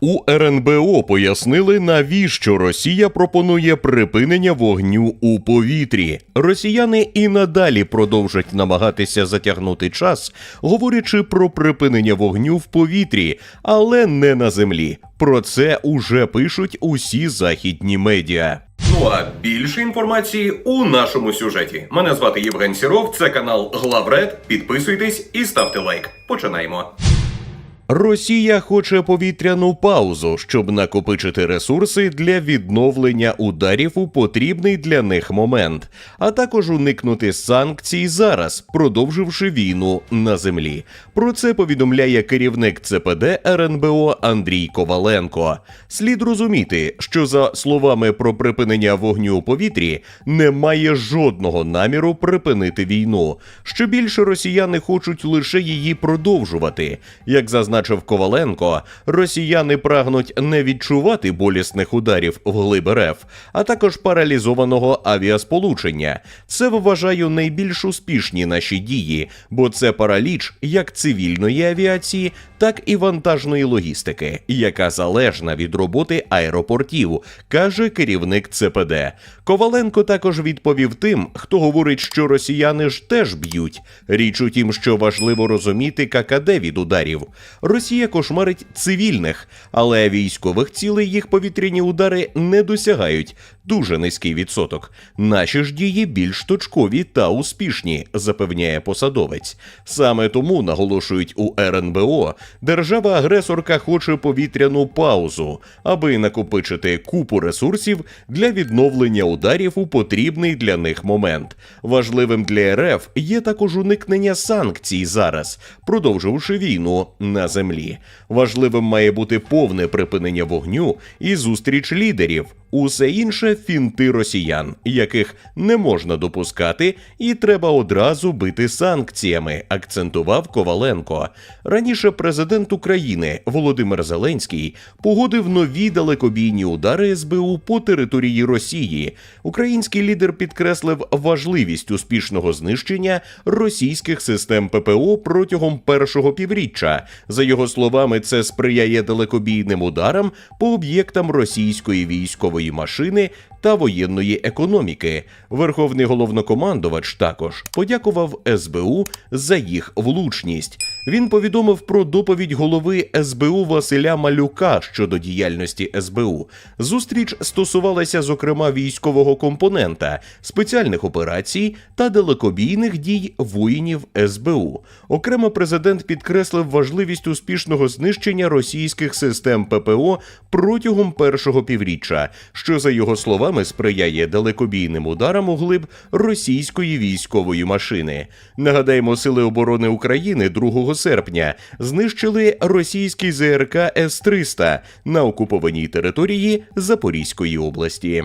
У РНБО пояснили, навіщо Росія пропонує припинення вогню у повітрі. Росіяни і надалі продовжать намагатися затягнути час, говорячи про припинення вогню в повітрі, але не на землі. Про це уже пишуть усі західні медіа. Ну а більше інформації у нашому сюжеті. Мене звати Євген Сіров, це канал Главред. Підписуйтесь і ставте лайк. Починаємо. Росія хоче повітряну паузу, щоб накопичити ресурси для відновлення ударів у потрібний для них момент, а також уникнути санкцій зараз, продовживши війну на землі. Про це повідомляє керівник ЦПД РНБО Андрій Коваленко. Слід розуміти, що за словами про припинення вогню у повітрі немає жодного наміру припинити війну. Що більше росіяни хочуть лише її продовжувати, як зазначив Коваленко, росіяни прагнуть не відчувати болісних ударів вглиб РФ, а також паралізованого авіасполучення. Це вважаю найбільш успішні наші дії, бо це параліч як цивільної авіації, так і вантажної логістики, яка залежна від роботи аеропортів, каже керівник ЦПД. Коваленко також відповів тим, хто говорить, що росіяни ж теж б'ють. Річ у тім, що важливо розуміти ККД від ударів. Росія кошмарить цивільних, але військових цілей їх повітряні удари не досягають. Дуже низький відсоток. Наші ж дії більш точкові та успішні, запевняє посадовець. Саме тому наголошують у РНБО, держава-агресорка хоче повітряну паузу, аби накопичити купу ресурсів для відновлення ударів у потрібний для них момент. Важливим для РФ є також уникнення санкцій зараз, продовживши війну на землі. Важливим має бути повне припинення вогню і зустріч лідерів. Усе інше фінти росіян, яких не можна допускати, і треба одразу бити санкціями, акцентував Коваленко. Раніше президент України Володимир Зеленський погодив нові далекобійні удари СБУ по території Росії. Український лідер підкреслив важливість успішного знищення російських систем ППО протягом першого півріччя. За його словами, це сприяє далекобійним ударам по об'єктам російської військової машини та воєнної економіки. Верховний головнокомандувач також подякував СБУ за їх влучність. Він повідомив про доповідь голови СБУ Василя Малюка щодо діяльності СБУ. Зустріч стосувалася зокрема військового компонента, спеціальних операцій та далекобійних дій воїнів СБУ. Окремо президент підкреслив важливість успішного знищення російських систем ППО протягом першого півріччя, що за його словами сприяє далекобійним ударам у глиб російської військової машини. Нагадаємо, сили оборони України 2 серпня знищили російський ЗРК С-300 на окупованій території Запорізької області.